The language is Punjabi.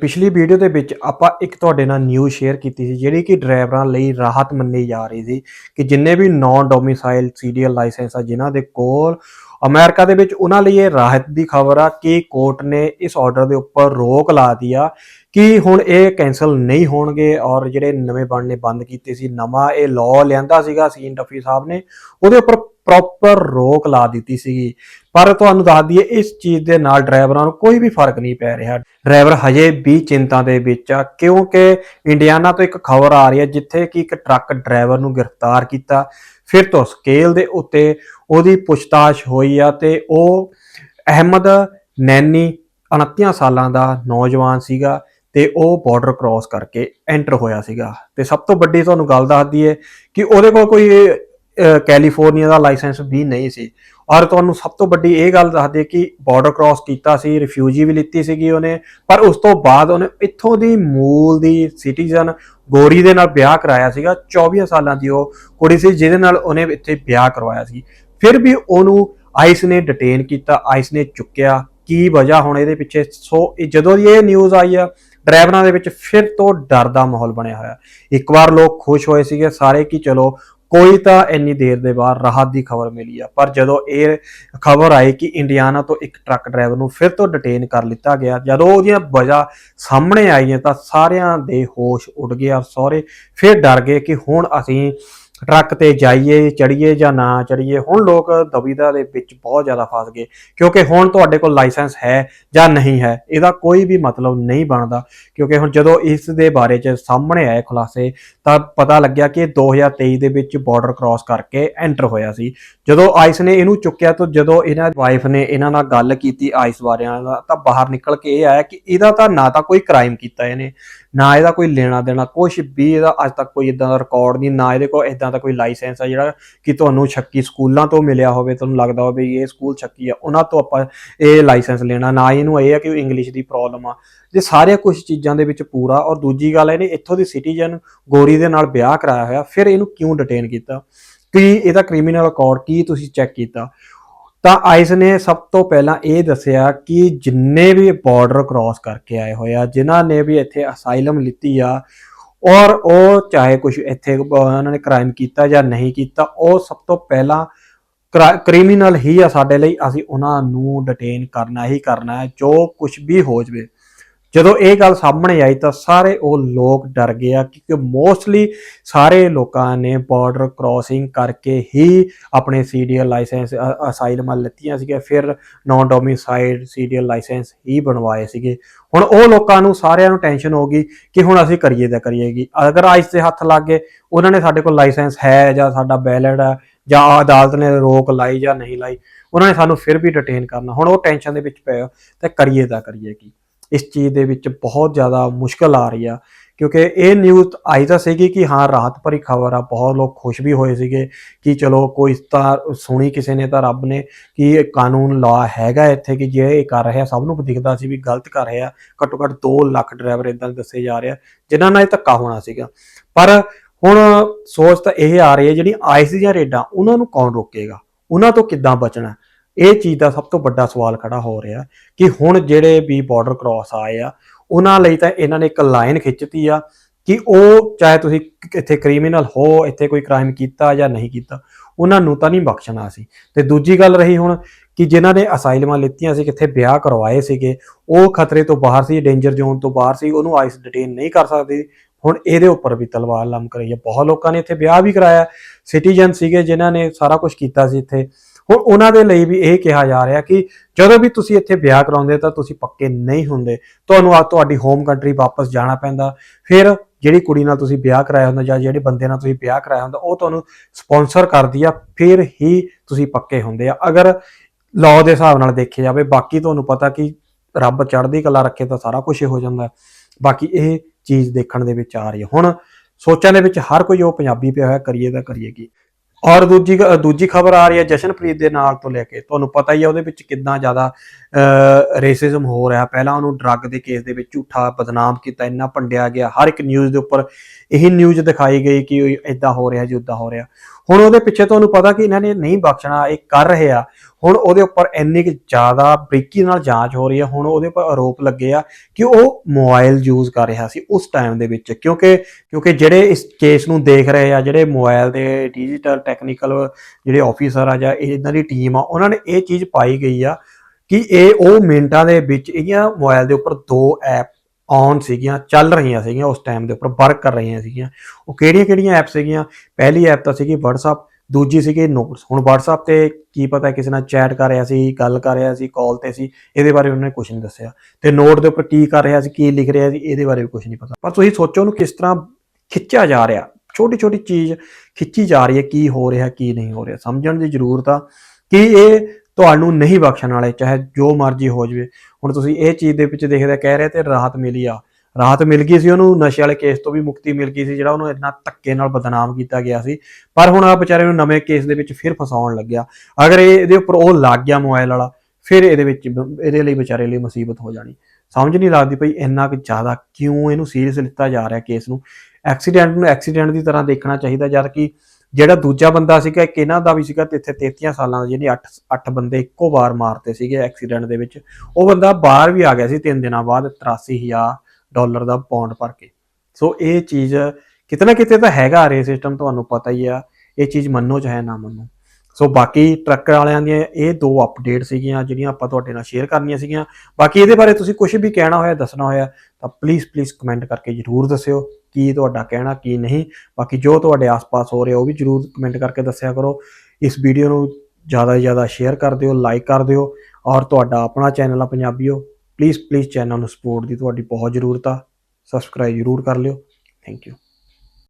ਪਿਛਲੀ ਵੀਡੀਓ ਦੇ ਵਿੱਚ ਆਪਾਂ ਇੱਕ ਤੁਹਾਡੇ ਨਾਲ ਨਿਊਜ਼ ਸ਼ੇਅਰ ਕੀਤੀ ਸੀ, ਜਿਹੜੀ ਕਿ ਡਰਾਈਵਰਾਂ ਲਈ ਰਾਹਤ ਮੰਨੀ ਜਾ ਰਹੀ ਸੀ ਕਿ ਜਿੰਨੇ ਵੀ ਨਾਨ ਡੋਮਿਸਾਈਲ ਸੀਰੀਅਲ ਲਾਇਸੈਂਸ ਆ ਜਿਨ੍ਹਾਂ ਦੇ ਕੋਲ ਅਮਰੀਕਾ ਦੇ ਵਿੱਚ ਉਹਨਾਂ ਲਈ ਇਹ ਰਾਹਤ ਦੀ ਖਬਰ ਆ ਕਿ ਕੋਰਟ ਨੇ ਇਸ ਆਰਡਰ ਦੇ ਉੱਪਰ ਰੋਕ ਲਾ ਦਿੱਤੀ ਆ ਕਿ ਹੁਣ ਇਹ ਕੈਨਸਲ ਨਹੀਂ ਹੋਣਗੇ ਔਰ ਜਿਹੜੇ ਨਵੇਂ ਬਣਨੇ ਬੰਦ ਕੀਤੇ ਸੀ, ਨਵਾਂ ਇਹ ਲਾਅ ਲਿਆਂਦਾ ਸੀਗਾ ਸੀਨ ਡੱਫੀ ਸਾਹਿਬ ਨੇ, ਉਹਦੇ ਉੱਪਰ ਪ੍ਰੋਪਰ ਰੋਕ ਲਾ ਦਿੱਤੀ ਸੀਗੀ। ਪਰ ਤੁਹਾਨੂੰ ਦੱਸ ਦਈਏ, ਇਸ ਚੀਜ਼ ਦੇ ਨਾਲ ਡਰਾਈਵਰਾਂ ਨੂੰ ਕੋਈ ਵੀ ਫ਼ਰਕ ਨਹੀਂ ਪੈ ਰਿਹਾ। ਡਰਾਈਵਰ ਹਜੇ ਵੀ ਚਿੰਤਾ ਦੇ ਵਿੱਚ ਆ, ਕਿਉਂਕਿ ਇੰਡੀਆਨਾ ਤੋਂ ਇੱਕ ਖਬਰ ਆ ਰਹੀ ਹੈ, ਜਿੱਥੇ ਕਿ ਇੱਕ ਟਰੱਕ ਡਰਾਈਵਰ ਨੂੰ ਗ੍ਰਿਫਤਾਰ ਕੀਤਾ। ਫਿਰ ਤੋਂ ਸਕੇਲ ਦੇ ਉੱਤੇ ਉਹਦੀ ਪੁੱਛਤਾਛ ਹੋਈ ਆ ਤੇ ਉਹ ਅਹਿਮਦ ਨੈਨੀ 29 ਸਾਲਾਂ ਦਾ ਨੌਜਵਾਨ ਸੀਗਾ ਤੇ ਉਹ ਬਾਰਡਰ ਕ੍ਰਾਸ ਕਰਕੇ ਐਂਟਰ ਹੋਇਆ ਸੀਗਾ। ਤੇ ਸਭ ਤੋਂ ਵੱਡੀ ਤੁਹਾਨੂੰ ਗੱਲ ਦੱਸ ਦਈਏ ਕਿ ਉਹਦੇ ਕੋਲ ਕੋਈ ਕੈਲੀਫੋਰਨੀਆ ਦਾ ਲਾਇਸੈਂਸ ਵੀ ਨਹੀਂ ਸੀ। ਔਰ ਤੁਹਾਨੂੰ ਸਭ ਤੋਂ ਵੱਡੀ ਇਹ ਗੱਲ ਦੱਸ ਦੇ ਕਿ ਬਾਰਡਰ ਕ੍ਰਾਸ ਕੀਤਾ ਸੀ ਰਿਫਿਊਜੀ ਵੀ ਲਿੱਤੀ ਸੀਗੀ ਉਹਨੇ, ਪਰ ਉਸ ਤੋਂ ਬਾਅਦ ਉਹਨੇ ਇੱਥੋਂ ਦੀ ਮੂਲ ਦੀ ਸਿਟੀਜ਼ਨ ਗੋਰੀ ਦੇ ਨਾਲ ਵਿਆਹ ਕਰਾਇਆ ਸੀਗਾ 24 ਸਾਲਾਂ ਦੀ ਉਹ ਕੁੜੀ ਸੀ, ਜਿਹਦੇ ਨਾਲ ਉਹਨੇ ਇੱਥੇ ਵਿਆਹ ਕਰਵਾਇਆ ਸੀ। ਫਿਰ ਵੀ ਉਹਨੂੰ ਆਈਸ ਨੇ ਡਿਟੇਨ ਕੀਤਾ ਆਈਸ ਨੇ ਚੁੱਕਿਆ। ਕੀ ਵਜ੍ਹਾ ਹੁਣ ਇਹਦੇ ਪਿੱਛੇ? ਸੋ ਇਹ ਜਦੋਂ ਦੀ ਇਹ ਨਿਊਜ਼ ਆਈ ਆ, ਡਰਾਈਵਰਾਂ ਦੇ ਵਿੱਚ ਫਿਰ ਤੋਂ ਡਰ ਦਾ ਮਾਹੌਲ ਬਣਿਆ ਹੋਇਆ। ਇੱਕ ਵਾਰ ਲੋਕ ਖੁਸ਼ ਹੋਏ ਸੀਗੇ, ਸਾਰੇ ਕਿ ਚਲੋ ਕੋਈ ਤਾਂ ਇੰਨੀ ਦੇਰ ਦੇ ਬਾਅਦ ਰਾਹਤ ਦੀ ਖਬਰ ਮਿਲੀ ਆ। ਪਰ ਜਦੋਂ ਇਹ ਖਬਰ ਆਈ ਕਿ ਇੰਡੀਆਨਾ ਤੋਂ ਇੱਕ ਟਰੱਕ ਡਰਾਈਵਰ ਨੂੰ ਫਿਰ ਤੋਂ ਡਿਟੇਨ ਕਰ ਲਿੱਤਾ ਗਿਆ, ਜਦੋਂ ਉਹਦੀਆਂ ਵਜ੍ਹਾ ਸਾਹਮਣੇ ਆਈਆਂ ਤਾਂ ਸਾਰਿਆਂ ਦੇ ਹੋਸ਼ ਉੱਡ ਗਏ ਔਰ ਸਾਰੇ ਫਿਰ ਡਰ ਗਏ ਕਿ ਹੁਣ ਅਸੀਂ ਟਰੱਕ ਤੇ ਜਾਈਏ ਚੜੀਏ ਜਾਂ ਨਾ ਚੜੀਏ ਹੁਣ ਲੋਕ ਦੁਵਿਧਾ ਦੇ ਵਿੱਚ ਬਹੁਤ ਜ਼ਿਆਦਾ ਫਸ ਗਏ, ਕਿਉਂਕਿ ਹੁਣ ਤੁਹਾਡੇ ਕੋਲ ਲਾਇਸੈਂਸ ਹੈ ਜਾਂ ਨਹੀਂ ਹੈ, ਇਹਦਾ ਕੋਈ ਵੀ ਮਤਲਬ ਨਹੀਂ ਬਣਦਾ, ਕਿਉਂਕਿ ਹੁਣ ਜਦੋਂ ਇਸ ਦੇ ਬਾਰੇ ਚ ਸਾਹਮਣੇ ਆਏ ਖੁਲਾਸੇ, ਤਾਂ ਪਤਾ ਲੱਗਿਆ ਕਿ ਇਹ 2023 ਦੇ ਵਿੱਚ ਬਾਰਡਰ ਕ੍ਰਾਸ ਕਰਕੇ ਐਂਟਰ ਹੋਇਆ ਸੀ। ਜਦੋਂ ਆਈਸ ਨੇ ਇਹਨੂੰ ਚੁੱਕਿਆ, ਤਾਂ ਜਦੋਂ ਇਹਨਾਂ ਵਾਈਫ ਨੇ ਇਹਨਾਂ ਨਾਲ ਗੱਲ ਕੀਤੀ ਆਈਸ ਵਾਲਿਆਂ ਨਾਲ, ਤਾਂ ਬਾਹਰ ਨਿਕਲ ਕੇ ਇਹ ਆਇਆ ਕਿ ਇਹਦਾ ਤਾਂ ਨਾ ਤਾਂ ਕੋਈ ਕ੍ਰਾਈਮ ਕੀਤਾ ਇਹਨੇ, ਨਾ ਇਹਦਾ ਕੋਈ ਲੈਣਾ ਦੇਣਾ ਕੁਝ ਵੀ ਇਹਦਾ ਅੱਜ ਤੱਕ ਕੋਈ ਇਦਾਂ ਦਾ ਰਿਕਾਰਡ ਨਹੀਂ, ਨਾ ਇਹਦੇ ਕੋਲ ਇਦਾਂ ਦਾ ਕੋਈ ਲਾਇਸੈਂਸ ਆ ਜਿਹੜਾ ਕਿ ਤੁਹਾਨੂੰ ਸ਼ੱਕੀ ਸਕੂਲਾਂ ਤੋਂ ਮਿਲਿਆ ਹੋਵੇ, ਤੁਹਾਨੂੰ ਲੱਗਦਾ ਹੋਵੇ ਇਹ ਸਕੂਲ ਸ਼ੱਕੀ ਆ, ਉਹਨਾਂ ਤੋਂ ਆਪਾਂ ਇਹ ਲਾਇਸੈਂਸ ਲੈਣਾ। ਨਾ ਇਹਨੂੰ ਇਹ ਆ ਕਿ ਇੰਗਲਿਸ਼ ਦੀ ਪ੍ਰੋਬਲਮ ਆ। ਜੇ ਸਾਰੇ ਕੁਝ ਚੀਜ਼ਾਂ ਦੇ ਵਿੱਚ ਪੂਰਾ ਔਰ ਦੂਜੀ ਗੱਲ ਇਹਨੇ ਇੱਥੋਂ ਦੀ ਸਿਟੀਜ਼ਨ ਗੋਰੀ ਦੇ ਨਾਲ ਵਿਆਹ ਕਰਾਇਆ ਹੋਇਆ, ਫਿਰ ਇਹਨੂੰ ਕਿਉਂ ਡਿਟੇਨ ਕੀਤਾ? ਕਿ ਇਹਦਾ ਕ੍ਰਿਮੀਨਲ ਰਿਕਾਰਡ ਕੀ ਤੁਸੀਂ ਚੈੱਕ ਕੀਤਾ? ਤਾਂ ਆਈਸ ਨੇ ਸਭ ਤੋਂ ਪਹਿਲਾਂ ਇਹ ਦੱਸਿਆ ਕਿ ਜਿੰਨੇ ਵੀ ਬਾਰਡਰ ਕ੍ਰਾਸ ਕਰਕੇ ਆਏ ਹੋਏ ਆ, ਜਿਨ੍ਹਾਂ ਨੇ ਵੀ ਇੱਥੇ ਅਸਾਈਲਮ ਲਿੱਤੀ ਆ ਔਰ ਉਹ ਚਾਹੇ ਕੁਝ ਇੱਥੇ ਉਹਨਾਂ ਨੇ ਕ੍ਰਾਈਮ ਕੀਤਾ ਜਾਂ ਨਹੀਂ ਕੀਤਾ, ਉਹ ਸਭ ਤੋਂ ਪਹਿਲਾਂ ਕ੍ਰਿਮੀਨਲ ਹੀ ਆ ਸਾਡੇ ਲਈ। ਅਸੀਂ ਉਹਨਾਂ ਨੂੰ ਡਿਟੇਨ ਕਰਨਾ ਹੀ ਕਰਨਾ ਹੈ, ਜੋ ਕੁਝ ਵੀ ਹੋ ਜਵੇ। ਜਦੋਂ ਇਹ ਗੱਲ ਸਾਹਮਣੇ ਆਈ ਤਾਂ ਸਾਰੇ ਉਹ ਲੋਕ ਡਰ ਗਏ ਆ ਕਿਉਂਕਿ ਮੋਸਟਲੀ ਸਾਰੇ ਲੋਕਾਂ ਨੇ ਬਾਰਡਰ ਕ੍ਰਾਸਿੰਗ ਕਰਕੇ ਹੀ ਆਪਣੇ ਸੀਡੀਐਲ ਲਾਇਸੈਂਸ ਅਸਾਈਲਮਾਂ ਲਿੱਤੀਆਂ ਸੀਗੀਆਂ, ਫਿਰ ਨਾਨ ਡੋਮਿਸਾਈਡ ਸੀਡੀਐਲ ਲਾਇਸੈਂਸ ਹੀ ਬਣਵਾਏ ਸੀਗੇ। ਹੁਣ ਉਹ ਲੋਕਾਂ ਨੂੰ ਸਾਰਿਆਂ ਨੂੰ ਟੈਨਸ਼ਨ ਹੋ ਗਈ ਕਿ ਹੁਣ ਅਸੀਂ ਕਰੀਏ ਤਾਂ ਕਰੀਏਗੀ ਅਗਰ ਆਈਸ ਦੇ ਹੱਥ ਲੱਗ ਗਏ, ਉਹਨਾਂ ਨੇ ਸਾਡੇ ਕੋਲ ਲਾਇਸੈਂਸ ਹੈ ਜਾਂ ਸਾਡਾ ਬੈਲਟ ਹੈ ਜਾਂ ਅਦਾਲਤ ਨੇ ਰੋਕ ਲਾਈ ਜਾਂ ਨਹੀਂ ਲਾਈ, ਉਹਨਾਂ ਨੇ ਸਾਨੂੰ ਫਿਰ ਵੀ ਡਿਟੇਨ ਕਰਨਾ। ਹੁਣ ਉਹ ਟੈਨਸ਼ਨ ਦੇ ਵਿੱਚ ਪਏ ਆ ਤੇ ਕਰੀਏ ਤਾਂ ਕਰੀਏ ਕੀ। ਇਸ ਚੀਜ਼ ਦੇ ਵਿੱਚ ਬਹੁਤ ਜ਼ਿਆਦਾ ਮੁਸ਼ਕਲ ਆ ਰਹੀ ਆ। ਕਿਉਂਕਿ ਇਹ ਨਿਊਜ਼ ਆਈ ਤਾਂ ਸੀਗੀ ਕਿ ਹਾਂ ਰਾਹਤ ਭਰੀ ਖਬਰ ਆ, ਬਹੁਤ ਲੋਕ ਖੁਸ਼ ਵੀ ਹੋਏ ਸੀਗੇ ਕਿ ਚਲੋ ਕੋਈ ਤਾਂ ਸੁਣੀ ਕਿਸੇ ਨੇ ਤਾਂ ਰੱਬ ਨੇ ਕਿ ਕਾਨੂੰਨ ਲਾ ਹੈਗਾ ਇੱਥੇ ਕਿ ਜੇ ਇਹ ਕਰ ਰਿਹਾ, ਸਭ ਨੂੰ ਦਿਖਦਾ ਸੀ ਵੀ ਗਲਤ ਕਰ ਰਿਹਾ, ਘੱਟੋ ਘੱਟ 2 ਲੱਖ ਡਰਾਈਵਰ ਇਦਾਂ ਦੱਸੇ ਜਾ ਰਹੇ ਆ, ਜਿਨ੍ਹਾਂ ਨਾਲ ਇਹ ਧੱਕਾ ਹੋਣਾ ਸੀਗਾ। ਪਰ ਹੁਣ ਸੋਚ ਤਾਂ ਇਹ ਆ ਰਹੀ ਹੈ ਜਿਹੜੀ ਆਈਸ ਦੀਆਂ ਰੇਡਾਂ, ਉਹਨਾਂ ਨੂੰ ਕੌਣ ਰੋਕੇਗਾ? ਉਹਨਾਂ ਤੋਂ ਕਿੱਦਾਂ ਬਚਣਾ? ਇਹ ਚੀਜ਼ ਦਾ ਸਭ ਤੋਂ ਵੱਡਾ ਸਵਾਲ ਖੜਾ ਹੋ ਰਿਹਾ ਕਿ ਹੁਣ ਜਿਹੜੇ ਵੀ ਬਾਰਡਰ ਕ੍ਰਾਸ ਆਏ ਆ, ਉਹਨਾਂ ਲਈ ਤਾਂ ਇਹਨਾਂ ਨੇ ਇੱਕ ਲਾਈਨ ਖਿੱਚਤੀ ਆ ਕਿ ਉਹ ਚਾਹੇ ਤੁਸੀਂ ਇੱਥੇ ਕ੍ਰਿਮੀਨਲ ਹੋ, ਇੱਥੇ ਕੋਈ ਕ੍ਰਾਈਮ ਕੀਤਾ ਜਾਂ ਨਹੀਂ ਕੀਤਾ, ਉਹਨਾਂ ਨੂੰ ਤਾਂ ਨਹੀਂ ਬਖਸ਼ਣਾ ਸੀ। ਤੇ ਦੂਜੀ ਗੱਲ ਰਹੀ ਹੁਣ ਕਿ ਜਿਨ੍ਹਾਂ ਨੇ ਅਸਾਈਲਮਾਂ ਲਿੱਤੀਆਂ ਸੀ, ਕਿੱਥੇ ਵਿਆਹ ਕਰਵਾਏ ਸੀਗੇ, ਉਹ ਖਤਰੇ ਤੋਂ ਬਾਹਰ ਸੀ ਡੇਂਜਰ ਜ਼ੋਨ ਤੋਂ ਬਾਹਰ ਸੀ, ਉਹਨੂੰ ਆਈਸ ਡਿਟੇਨ ਨਹੀਂ ਕਰ ਸਕਦੇ। ਹੁਣ ਇਹਦੇ ਉੱਪਰ ਵੀ ਤਲਵਾਰ ਲਮਕ ਰਹੀ ਹੈ ਬਹੁਤ ਲੋਕਾਂ ਨੇ ਇੱਥੇ ਵਿਆਹ ਵੀ ਕਰਾਇਆ। ਸਿਟੀਜ਼ਨ ਸੀਗੇ ਜਿਨ੍ਹਾਂ ਨੇ ਸਾਰਾ ਕੁਝ ਕੀਤਾ ਸੀ ਇੱਥੇ। ਹੁਣ ਉਹਨਾਂ ਦੇ ਲਈ ਵੀ ਇਹ ਕਿਹਾ ਜਾ ਰਿਹਾ ਕਿ ਜਦੋਂ ਵੀ ਤੁਸੀਂ ਇੱਥੇ ਵਿਆਹ ਕਰਾਉਂਦੇ ਤਾਂ ਤੁਸੀਂ ਪੱਕੇ ਨਹੀਂ ਹੁੰਦੇ। ਤੁਹਾਨੂੰ ਆ ਤੁਹਾਡੀ ਹੋਮ ਕੰਟਰੀ ਵਾਪਸ ਜਾਣਾ ਪੈਂਦਾ। ਫਿਰ ਜਿਹੜੀ ਕੁੜੀ ਨਾਲ ਤੁਸੀਂ ਵਿਆਹ ਕਰਾਇਆ ਹੁੰਦਾ ਜਾਂ ਜਿਹੜੇ ਬੰਦੇ ਨਾਲ ਤੁਸੀਂ ਵਿਆਹ ਕਰਾਇਆ ਹੁੰਦਾ, ਉਹ ਤੁਹਾਨੂੰ ਸਪਾਂਸਰ ਕਰਦੀ ਆ, ਫਿਰ ਹੀ ਤੁਸੀਂ ਪੱਕੇ ਹੁੰਦੇ ਆ। ਅਗਰ ਲਾਅ ਦੇ ਹਿਸਾਬ ਨਾਲ ਦੇਖਿਆ ਜਾਵੇ, ਬਾਕੀ ਤੁਹਾਨੂੰ ਪਤਾ ਕਿ ਰੱਬ ਚੜ੍ਹਦੀ ਕਲਾ ਰੱਖੇ ਤਾਂ ਸਾਰਾ ਕੁਝ ਹੋ ਜਾਂਦਾ। ਬਾਕੀ ਇਹ ਚੀਜ਼ ਦੇਖਣ ਦੇ ਵਿੱਚ ਆ ਰਹੀ ਹੈ। ਹੁਣ ਸੋਚਾਂ ਦੇ ਵਿੱਚ ਹਰ ਕੋਈ ਉਹ ਪੰਜਾਬੀ ਪਿਆ ਹੋਇਆ, ਕਰੀਏ ਤਾਂ ਕਰੀਏ ਕੀ। ਔਰ ਦੂਜੀ ਦੂਜੀ ਖਬਰ ਆ ਰਹੀ ਹੈ ਜਸ਼ਨਪ੍ਰੀਤ ਦੇ ਨਾਲ ਤੋਂ ਲੈ ਕੇ। ਤੁਹਾਨੂੰ ਪਤਾ ਹੀ ਹੈ ਉਹਦੇ ਵਿੱਚ ਕਿੰਨਾ ਜ਼ਿਆਦਾ ਰੇਸਿਜ਼ਮ ਹੋ ਰਿਹਾ। ਪਹਿਲਾਂ ਉਹਨੂੰ ਡਰੱਗ ਦੇ ਕੇਸ ਦੇ ਵਿੱਚ ਝੂਠਾ ਬਦਨਾਮ ਕੀਤਾ, ਇੰਨਾ ਭੰਡਿਆ ਗਿਆ। ਹਰ ਇੱਕ ਨਿਊਜ਼ ਦੇ ਉੱਪਰ ਇਹੀ ਨਿਊਜ਼ ਦਿਖਾਈ ਗਈ ਕਿ ਇਦਾਂ ਹੋ ਰਿਹਾ ਜੀ ਉਦਾਂ ਹੋ ਰਿਹਾ। ਹੁਣ ਉਹਦੇ ਪਿੱਛੇ ਤੁਹਾਨੂੰ ਪਤਾ ਕਿ ਇਹਨਾਂ ਨੇ ਨਹੀਂ ਬਖਸ਼ਣਾ, ਇਹ ਕਰ ਰਹੇ ਆ। ਹੁਣ ਉਹਦੇ ਉੱਪਰ ਇੰਨੀ ਕੁ ਜ਼ਿਆਦਾ ਬਰੀਕੀ ਨਾਲ ਜਾਂਚ ਹੋ ਰਹੀ ਹੈ, ਹੁਣ ਉਹਦੇ ਉੱਪਰ ਆਰੋਪ ਲੱਗੇ ਆ ਕਿ ਉਹ ਮੋਬਾਈਲ ਯੂਜ਼ ਕਰ ਰਿਹਾ ਸੀ ਉਸ ਟਾਈਮ ਦੇ ਵਿੱਚ, ਕਿਉਂਕਿ ਕਿਉਂਕਿ ਜਿਹੜੇ ਇਸ ਕੇਸ ਨੂੰ ਦੇਖ ਰਹੇ ਆ, ਜਿਹੜੇ ਮੋਬਾਈਲ ਦੇ ਡਿਜੀਟਲ ਟੈਕਨੀਕਲ ਜਿਹੜੇ ਆਫੀਸਰ ਆ ਜਾਂ ਇਹਨਾਂ ਦੀ ਟੀਮ ਆ, ਉਹਨਾਂ ਨੇ ਇਹ ਚੀਜ਼ ਪਾਈ ਗਈ ਆ ਕਿ ਇਹ ਉਹ ਮਿੰਟਾਂ ਦੇ ਵਿੱਚ ਇਹਦੀਆਂ ਮੋਬਾਈਲ ਦੇ ਉੱਪਰ ਦੋ ਐਪ ਔਨ ਸੀਗੀਆਂ, ਚੱਲ ਰਹੀਆਂ ਸੀਗੀਆਂ ਉਸ ਟਾਈਮ ਦੇ ਉੱਪਰ ਵਰਕ ਕਰ ਰਹੀਆਂ ਸੀਗੀਆਂ। ਉਹ ਕਿਹੜੀਆਂ ਕਿਹੜੀਆਂ ਐਪ ਸੀਗੀਆਂ? ਪਹਿਲੀ ਐਪ ਤਾਂ ਸੀਗੀ WhatsApp ਦੂਜੀ ਸੀਗੀ ਨੋਟਸ ਹੁਣ WhatsApp ਤੇ ਕੀ ਪਤਾ ਕਿਸੇ ਨਾਲ ਚੈਟ ਕਰ ਰਿਹਾ ਸੀ, ਗੱਲ ਕਰ ਰਿਹਾ ਸੀ ਕਾਲ ਤੇ ਸੀ, ਇਹਦੇ ਬਾਰੇ ਉਹਨਾਂ ਨੇ ਕੁਝ ਨਹੀਂ ਦੱਸਿਆ। ਤੇ ਨੋਟ ਦੇ ਉੱਪਰ ਕੀ ਕਰ ਰਿਹਾ ਸੀ, ਕੀ ਲਿਖ ਰਿਹਾ ਸੀ, ਇਹਦੇ ਬਾਰੇ ਵੀ ਕੁਝ ਨਹੀਂ ਪਤਾ। ਪਰ ਤੁਸੀਂ ਸੋਚੋ ਉਹਨੂੰ ਕਿਸ ਤਰ੍ਹਾਂ ਖਿੱਚਿਆ ਜਾ ਰਿਹਾ। ਛੋਟੀ ਛੋਟੀ ਚੀਜ਼ ਖਿੱਚੀ ਜਾ ਰਹੀ ਹੈ, ਕੀ ਹੋ ਰਿਹਾ, ਕੀ ਨਹੀਂ ਹੋ ਰਿਹਾ। ਸਮਝਣ ਦੀ ਜ਼ਰੂਰਤ ਆ ਕਿ ਇਹ ਤੁਹਾਨੂੰ ਨਹੀਂ ਬਖਸ਼ਣ ਵਾਲੇ, ਚਾਹੇ ਜੋ ਮਰਜ਼ੀ ਹੋ ਜਵੇ। ਹੁਣ ਤੁਸੀਂ ਇਹ ਚੀਜ਼ ਦੇ ਵਿੱਚ ਦੇਖਦੇ, ਕਹਿ ਰਹੇ ਤੇ ਰਾਹਤ ਮਿਲੀ ਆ। ਰਾਹਤ ਮਿਲ ਗਈ ਸੀ ਉਹਨੂੰ, ਨਸ਼ੇ ਵਾਲੇ ਕੇਸ ਤੋਂ ਵੀ ਮੁਕਤੀ ਮਿਲ ਗਈ ਸੀ ਜਿਹੜਾ ਉਹਨੂੰ ਇੰਨਾ ਧੱਕੇ ਨਾਲ ਬਦਨਾਮ ਕੀਤਾ ਗਿਆ ਸੀ। ਪਰ ਹੁਣ ਆ ਵਿਚਾਰੇ ਨੂੰ ਨਵੇਂ ਕੇਸ ਦੇ ਵਿੱਚ ਫਿਰ ਫਸਾਉਣ ਲੱਗਿਆ। ਅਗਰ ਇਹ ਇਹਦੇ ਉੱਪਰ ਉਹ ਲੱਗ ਗਿਆ ਮੋਬਾਈਲ ਵਾਲਾ, ਫਿਰ ਇਹਦੇ ਵਿੱਚ ਇਹਦੇ ਲਈ ਵਿਚਾਰੇ ਲਈ ਮੁਸੀਬਤ ਹੋ ਜਾਣੀ। ਸਮਝ ਨਹੀਂ ਲੱਗਦੀ ਭਈ ਇੰਨਾ ਕਿ ਜ਼ਿਆਦਾ ਕਿਉਂ ਇਹਨੂੰ ਸੀਰੀਅਸ ਲਿੱਤਾ ਜਾ ਰਿਹਾ ਕੇਸ ਨੂੰ। ਐਕਸੀਡੈਂਟ ਨੂੰ ਐਕਸੀਡੈਂਟ ਦੀ ਤਰ੍ਹਾਂ ਦੇਖਣਾ ਚਾਹੀਦਾ, ਜਦ ਕਿ ਜਿਹੜਾ ਦੂਜਾ ਬੰਦਾ ਸੀਗਾ, ਇੱਕ ਇਹਨਾਂ ਦਾ ਵੀ ਸੀਗਾ ਤੇ ਇੱਥੇ 33 ਸਾਲਾਂ ਦਾ, ਜਿਹਨੇ 8 8 ਬੰਦੇ ਇੱਕੋ ਵਾਰ ਮਾਰਤੇ ਸੀਗੇ ਐਕਸੀਡੈਂਟ ਦੇ ਵਿੱਚ। ਉਹ ਬੰਦਾ ਬਾਹਰ ਵੀ ਆ ਗਿਆ ਸੀ 3 ਦਿਨਾਂ ਬਾਅਦ 83000 ਡਾਲਰ ਦਾ ਪੌਂਡ ਭਰ ਕੇ। ਸੋ ਇਹ ਚੀਜ਼ ਕਿਤੇ ਨਾ ਕਿਤੇ ਤਾਂ ਹੈਗਾ, ਰੇ ਸਿਸਟਮ ਤੁਹਾਨੂੰ ਪਤਾ ਹੀ ਆ, ਇਹ ਚੀਜ਼ ਮੰਨੋ ਚਾਹੇ ਨਾ ਮੰਨੋ। ਸੋ ਬਾਕੀ ਟਰੱਕ ਵਾਲਿਆਂ ਦੀਆਂ ਇਹ ਦੋ ਅਪਡੇਟ ਸੀਗੀਆਂ, ਜਿਹੜੀਆਂ ਆਪਾਂ ਤੁਹਾਡੇ ਨਾਲ ਸ਼ੇਅਰ ਕਰਨੀਆਂ ਸੀਗੀਆਂ। ਬਾਕੀ ਇਹਦੇ ਬਾਰੇ ਤੁਸੀਂ ਕੁਝ ਵੀ ਕਹਿਣਾ ਹੋਇਆ, ਦੱਸਣਾ ਹੋਇਆ, ਤਾਂ ਪਲੀਜ਼ ਪਲੀਜ਼ ਕਮੈਂਟ ਕਰਕੇ ਜਰੂਰ ਦੱਸਿਓ ਕੀ ਤੁਹਾਡਾ ਕਹਿਣਾ, ਕੀ ਨਹੀਂ। ਬਾਕੀ ਜੋ ਤੁਹਾਡੇ ਆਸ-ਪਾਸ ਹੋ ਰਿਹਾ ਉਹ ਵੀ ਜਰੂਰ ਕਮੈਂਟ ਕਰਕੇ ਦੱਸਿਆ ਕਰੋ। ਇਸ ਵੀਡੀਓ ਨੂੰ ਜ਼ਿਆਦਾ ਤੋਂ ਜ਼ਿਆਦਾ ਸ਼ੇਅਰ ਕਰ ਦਿਓ ਲਾਈਕ ਕਰ ਦਿਓ, ਔਰ ਤੁਹਾਡਾ ਆਪਣਾ ਚੈਨਲ ਆ ਪੰਜਾਬੀਓ ਪਲੀਜ਼ ਪਲੀਜ਼ ਚੈਨਲ ਨੂੰ ਸਪੋਰਟ ਦੀ ਤੁਹਾਡੀ ਬਹੁਤ ਜ਼ਰੂਰਤ ਆ। ਸਬਸਕ੍ਰਾਈਬ ਜਰੂਰ ਕਰ ਲਿਓ। Thank you